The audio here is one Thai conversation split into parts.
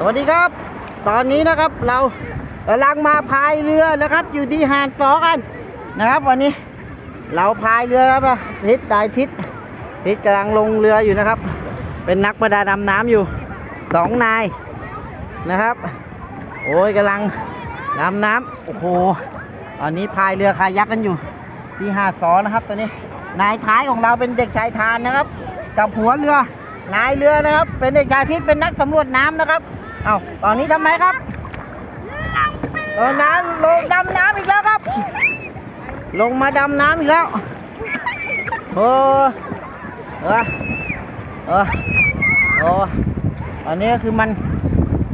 สวัสดีครับ ตอนนี้นะครับเรากำลังมาพายเรือนะครับ อยู่ที่หาดสอกันนะครับ วันนี้เราพายเรือแล้วนะทิศใดทิศทิศกำลังลงเรืออยู่นะครับ เป็นนักประดาดำน้ำอยู่สองนายนะครับ โอ้ยกำลังดำน้ำโอ้โหตอนนี้พายเรือคายักกันอยู่ ที่หาดสอนะครับ ตอนนี้นายท้ายของเราเป็นเด็กชายทานนะครับ กับหัวเรือนายเรือนะครับ เป็นเด็กชายทิศเป็นนักสำรวจน้ำนะครับ เอาตอนนี้ทำไมครับเออน้ำลงดำน้ำอีกแล้วครับ ลงมาดำน้ำอีกแล้วโอ้เออเออโอ้อันนี้คือมัน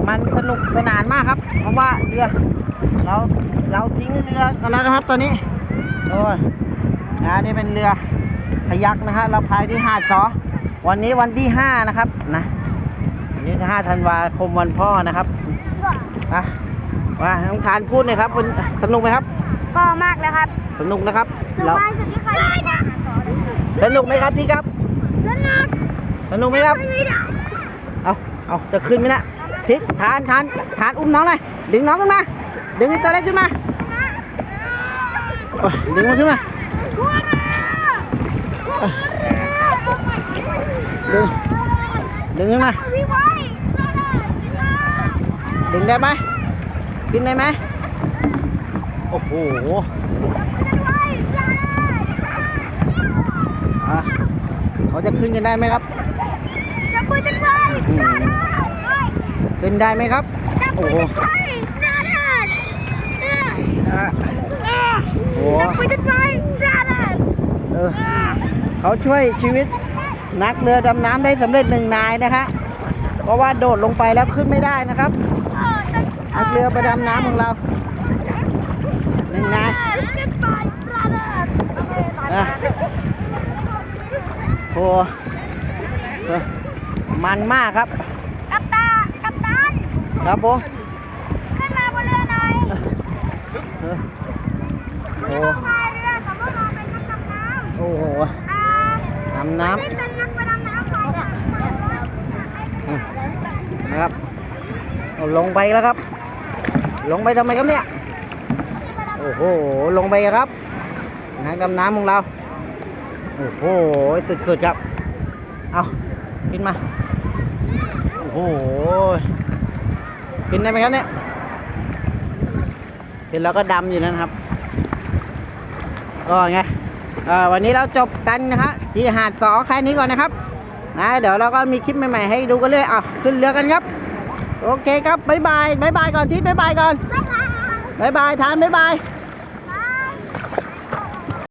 มันสนุกสนานมากครับ เพราะว่าเรือเราเราทิ้งเรือกันแล้วนะครับตอนนี้โอ้ยนะนี่เป็นเรือพยักนะฮะเราพายที่หาดสอวันนี้วันที่ห้านะครับนะ นนี้ห้าธันวาคมวันพ่อนะครับอะว่าน้องทานพูดหน่อยครับวันสนุกไหมครับ ก็มากนะครับ สนุกนะครับสเราบายสุดที่เคยได้นะสนุกไหมครับที่ครับ สนุก สนุกไหมครับไม่ได้เอาเอาจะขึ้นไหมนะทิศทานทานทานอุ้มน้องหน่อย ดึงน้องขึ้นมา ดึงไอ้ตัวเล็กขึ้นมาโอ้ยดึงมันขึ้นมา ดึง ดึงขึ้นมา ดึงได้ไหมขึ้นได้ไหมโอ้โหเขาจะขึ้นกันได้ไหมครับจะคุยกันไปอืมขึ้นได้ไหมครับ โอ้โหโอ้โหเขาช่วยชีวิต นักเรือดำน้ำได้สำเร็จหนึ่งนายนะฮะเพราะว่าโดดลงไปแล้วขึ้นไม่ได้นะครับนักเรือประดำน้ำของเราหนึ่งนายจะไปน่ารักอะโอ้เออมันมากครับ กัปตันกัปตันครับผมขึ้นมาบนเรือหน่อยเออโอ้เราพายเรือแต่ว่าเราเป็นนักดำน้ำโอ้โหอ่าดำน้นี่เป็นนักประดำน้ำนะครับเอาลงไปแล้วครับ ลงไปทำไมครับเนี่ย โอ้โห ลงไปครับ นักดำน้ำของเรา โอ้โห สุดๆครับ เอาขึ้นมา โอ้โห ขึ้นได้ไหมครับเนี่ยขึ้นแล้วก็ดำอยู่นั่นครับ ก็ไง วันนี้เราจบกันนะฮะที่หาดสอแค่นี้ก่อนนะครับนะเดี๋ยวเราก็มีคลิปใหม่ๆให้ดูกันเลยอะขึ้นเรือกันครับ โอเคครับบ๊ายบายบ๊ายบายก่อนทิศบ๊ายบายก่อนบ๊ายบายทานบ๊ายบายบ